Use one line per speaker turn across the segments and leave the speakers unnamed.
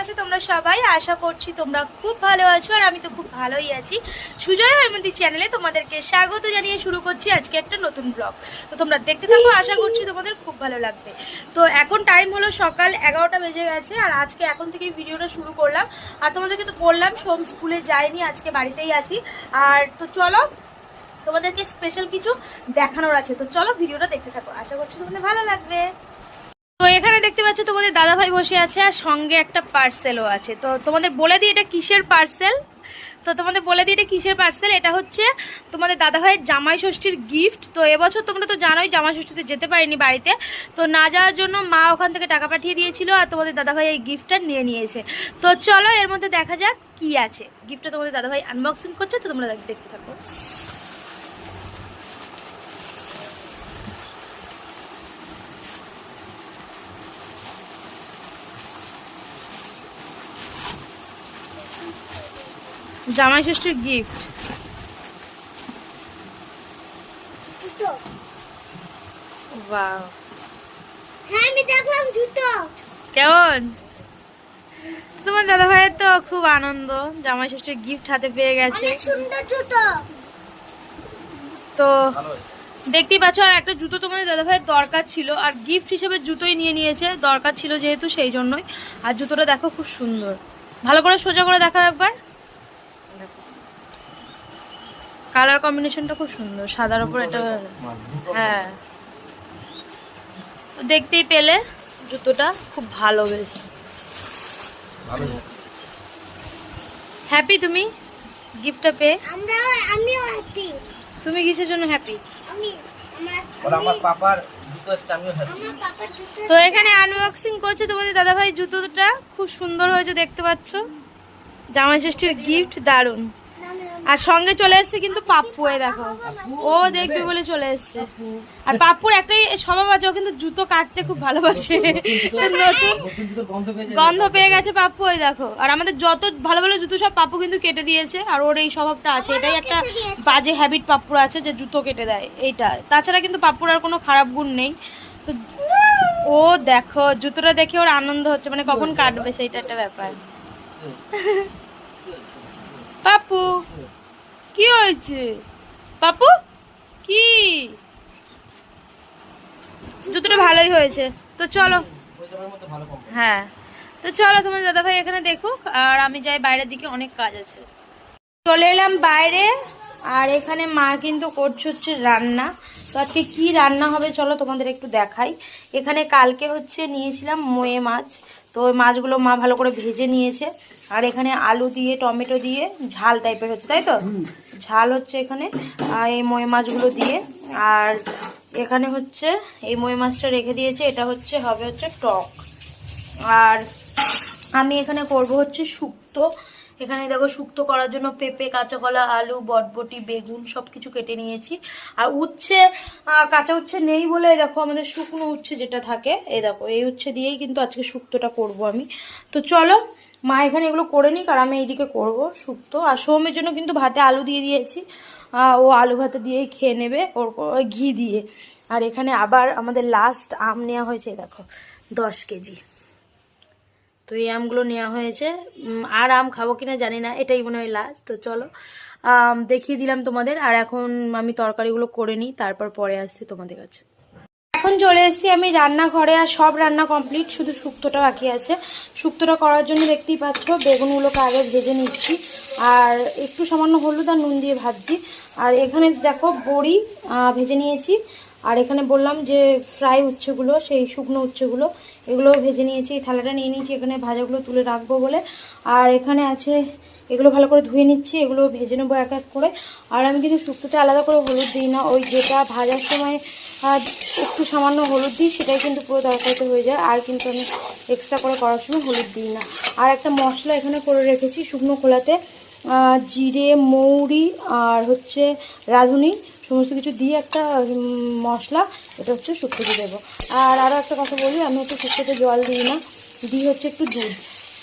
আছো তোমরা সবাই? আশা করছি তোমরা খুব ভালো আছো আর আমি তো খুব ভালোই আছি। সুজয় হৈমন্তী চ্যানেলে তোমাদেরকে স্বাগত জানিয়ে শুরু করছি আজকে একটা নতুন ব্লগ তো তোমরা দেখতে থাকো, আশা করছি তোমাদের খুব ভালো লাগবে। তো এখন টাইম হলো সকাল এগারোটা বেজে গেছে আর আজকে এখন থেকেই ভিডিওটা শুরু করলাম। আর তোমাদেরকে তো বললাম, সোম স্কুলে যাইনি, আজকে বাড়িতেই আছি। আর তো চলো, তোমাদেরকে স্পেশাল কিছু দেখানোর আছে। তো চলো ভিডিওটা দেখতে থাকো। আশা করছি তোমাদের ভালো লাগবে। তো এখানে দেখতে পাচ্ছ তোমাদের দাদা ভাই বসে আছে আর সঙ্গে একটা পার্সেলও আছে। তো তোমাদের বলে দিই, এটা কিসের পার্সেল? তো তোমাদের বলে দিই, এটা কিসের পার্সেল? এটা হচ্ছে তোমাদের দাদা ভাইয়ের জামাই ষষ্ঠীর গিফট। তো এবছর তোমরা তো জানোই জামাই ষষ্ঠীতে যেতে পারিনি বাড়িতে। তো না যাওয়ার জন্য মা ওখান থেকে টাকা পাঠিয়ে দিয়েছিল আর তোমাদের দাদা ভাই এই গিফটটা নিয়ে নিয়েছে। তো চলো, এর মধ্যে দেখা যাক কি আছে। গিফটটা তোমাদের দাদা ভাই আনবক্সিং করছে, তো তোমরা দেখতে থাকো। জামাই ষষ্ঠীর গিফট বাহ
হ্যাঁ আমি দেখলাম জুতো।
কেমন? তোমার দাদা ভাইয়ের তো খুব আনন্দ। জামাই ষষ্ঠীর গিফট হাতে পেয়ে গেছে।
সুন্দর জুতো।
তো দেখতেই পাচ্ছ আর একটা জুতো তোমাদের দাদা ভাইয়ের দরকার ছিল। আর গিফট হিসেবে জুতোই নিয়ে নিয়েছে। দরকার ছিল যেহেতু সেই জন্যই। আর জুতোটা দেখো খুব সুন্দর। ভালো করে সোজা করে দেখাও একবার। কালার কম্বিনেশনটা খুব সুন্দর সাদার উপর এটা হ্যাঁ। তো দেখতেই পেলে জুতোটা খুব ভালো বেশ। হ্যাপি তুমি? গিফটটা পেয়ে?
আমরা আমিও হ্যাপি
তুমি কিসের জন্য হ্যাপি
আমি আমার
আমার পাপার জুতো এসছে আমিও হ্যাপি
আমার পাপার জুতো
তো এখানে আনবক্সিং করছে তোমাদের দাদাভাই জুতোটা খুব সুন্দর হয়েছে দেখতে পাচ্ছ। জামাই ষষ্ঠীর গিফট দারুণ আর সঙ্গে চলে এসছে কিন্তু পাপ্পু এ দেখো। ও দেখবে বলে চলে এসছে। আর পাপ্পুর একটাই স্বভাব আছে ও কিন্তু জুতো কাটতে খুব ভালোবাসে।
গন্ধ
পেয়ে গেছে পাপ্পু ওই দেখো। আর আমাদের যত ভালো ভালো জুতো সব পাপ্পু কিন্তু কেটে দিয়েছে আর ওর এই স্বভাবটা আছে। এটাই একটা বাজে হ্যাবিট পাপ্পুর আছে যে জুতো কেটে দেয় এইটা। তাছাড়া কিন্তু পাপ্পুর আর কোনো খারাপ গুণ নেই। তো ও দেখো জুতোটা দেখে ওর আনন্দ হচ্ছে মানে কখন কাটবে সেইটা একটা ব্যাপার। পাপ্পু। কি হয়েছে? পাপু কি? জুতোটা ভালোই হয়েছে। তো চলো। হ্যাঁ। তো চলো তোমার দাদা ভাই এখানে দেখুক, আর আমি যাই বাইরের দিকে, অনেক কাজ আছে। চলে এলাম বাইরে, আর এখানে মা কিন্তু করছে হচ্ছে রান্না। তো আজকে কি রান্না হবে চলো তোমাদের একটু দেখাই। এখানে কালকে হচ্ছে নিয়েছিলাম মোয়ে মাছ। তো ওই মাছগুলো মা ভালো করে ভেজে নিয়েছে। আর এখানে আলু দিয়ে, টমেটো দিয়ে ঝাল টাইপের হচ্ছে, তাই তো? ঝাল হচ্ছে এখানে এই মোয়ে মাছগুলো দিয়ে। আর এখানে হচ্ছে, এই মোয়ে মাছটা রেখে দিয়েছে, এটা হচ্ছে, হবে হচ্ছে টক। আর আমি এখানে করব হচ্ছে শুক্তো। এখানে দেখো শুক্তো করার জন্য পেঁপে কাঁচা কলা আলু, বটবটি, বেগুন সব কিছু কেটে নিয়েছি। আর উচ্ছে কাঁচা উচ্ছে নেই বলে দেখো আমাদের শুকনো উচ্ছে যেটা থাকে এই দেখো, এই উচ্ছে দিয়েই কিন্তু আজকে শুক্তোটা করব আমি। তো চলো মা এখানে এগুলো করে নিক আর আমি এইদিকে করব শুক্তো। আর সোমের জন্য কিন্তু ভাতে আলু দিয়ে দিয়েছি। ও আলু ভাতে দিয়েই খেয়ে নেবে, ওর ঘি দিয়ে। আর এখানে আবার আমাদের লাস্ট আম নেওয়া হয়েছে, দেখো, দশ কেজি। তো এই আমগুলো নেওয়া হয়েছে। আর আম খাব কিনা জানি না, এটাই মনে হয় লাস্ট তো চলো দেখিয়ে দিলাম তোমাদের। আর এখন আমি তরকারিগুলো করে নিই, তারপর পরে আসছি তোমাদের কাছে। এখন চলে এসেছি আমি রান্নাঘরে আর সব রান্না কমপ্লিট শুধু শুক্তোটা বাকি আছে। শুক্তোটা করার জন্য দেখতেই পাচ্ছ, বেগুনগুলোকে আগে ভেজে নিচ্ছি। আর একটু সামান্য হলুদ আর নুন দিয়ে ভাজছি। আর এখানে দেখো বড়ি ভেজে নিয়েছি। আর এখানে বললাম যে ফ্রাই উচ্ছেগুলো, সেই শুকনো উচ্ছেগুলো এগুলো ভেজে নিয়েছি। থালাটা নিয়ে নিয়েছি, এখানে ভাজাগুলো তুলে রাখব বলে। আর এখানে আছে এগুলো ভালো করে ধুয়ে নিচ্ছি, এগুলো ভেজে নেব এক এক করে। আর আমি কিন্তু শুক্তোতে আলাদা করে হলুদ দিই না, ওই যেটা ভাজার সময় একটু সামান্য হলুদ দিই, সেটাই কিন্তু পুরো তরকারিতে হয়ে যায়। আর কিন্তু আমি এক্সট্রা করে করার সময় হলুদ দিই না। আর একটা মশলা এখানে করে রেখেছি শুকনো খোলাতে জিরে, মৌরি, আর হচ্ছে রাঁধুনি, সমস্ত কিছু দিয়ে একটা মশলা, এটা হচ্ছে শুক্তোতে দেবো। আর আরও একটা কথা বলি, আমি হচ্ছে শুক্তোতে জল দিই না, দিই হচ্ছে একটু দুধ।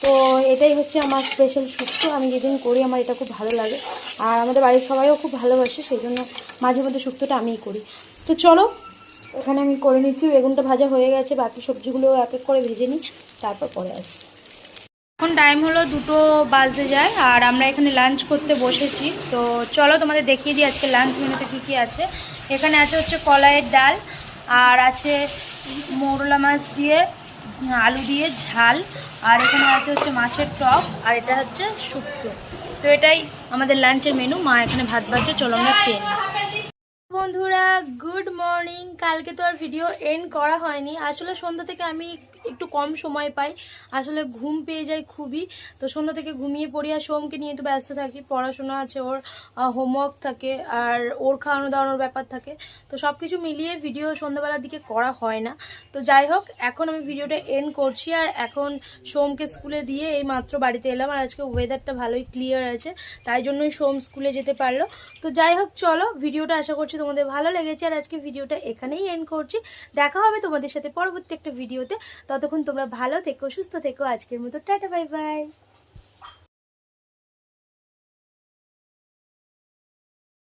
তো এটাই হচ্ছে আমার স্পেশাল শুক্তো আমি যেদিন করি আমার এটা খুব ভালো লাগে। আর আমাদের বাড়ির সবাইও খুব ভালোবাসে সেই জন্য মাঝে মধ্যে শুক্তোটা আমিই করি। তো চলো, এখানে আমি করে নিচ্ছি, বেগুনটা ভাজা হয়ে গেছে, বাকি সবজিগুলো এক এক করে ভেজে নিই, তারপর পরে আসি এখন টাইম হলো দুটো বাজতে যায়, আর আমরা এখানে লাঞ্চ করতে বসেছি। তো চলো তোমাদের দেখিয়ে দিই আজকে লাঞ্চ মেনুতে কী কী আছে। এখানে আছে হচ্ছে কলাইয়ের ডাল, আর আছে মৌরলা মাছ দিয়ে আলু দিয়ে ঝাল, আর এখানে আছে হচ্ছে মাছের টক, আর এটা হচ্ছে শুক্তো তো এটাই আমাদের লাঞ্চের মেনু মা এখানে ভাত বাজছে, চলো আমরা খেয়ে বন্ধুরা গুড মর্নিং কালকে তো আর ভিডিও এন্ড করা হয়নি। আসলে সন্ধ্যা থেকে আমি একটু কম সময় পাই। আসলে ঘুম পেয়ে যাই খুবই। তো সন্ধ্যা থেকে ঘুমিয়ে পড়ি আর সোমকে নিয়ে তো ব্যস্ত থাকি। পড়াশোনা আছে, ওর হোমওয়ার্ক থাকে আর ওর খাওয়ানো দাওয়ানোর ব্যাপার থাকে। তো সব কিছু মিলিয়ে ভিডিও সন্ধ্যাবেলার দিকে করা হয় না। তো যাই হোক, এখন আমি ভিডিওটা এন্ড করছি আর এখন সোমকে স্কুলে দিয়ে এই মাত্র বাড়িতে এলাম আর আজকে ওয়েদারটা ভালোই ক্লিয়ার আছে। তাই জন্যই সোম স্কুলে যেতে পারল। তো যাই হোক, চলো ভিডিওটা আশা করছি তোমাদের ভালো লেগেছে আর আজকে ভিডিওটা এখানেই এন্ড করছি। দেখা হবে তোমাদের সাথে পরবর্তী একটা ভিডিওতে ততক্ষণ তোমরা ভালো থেকো সুস্থ থেকো। আজকের মতো টাটা বাই বাই।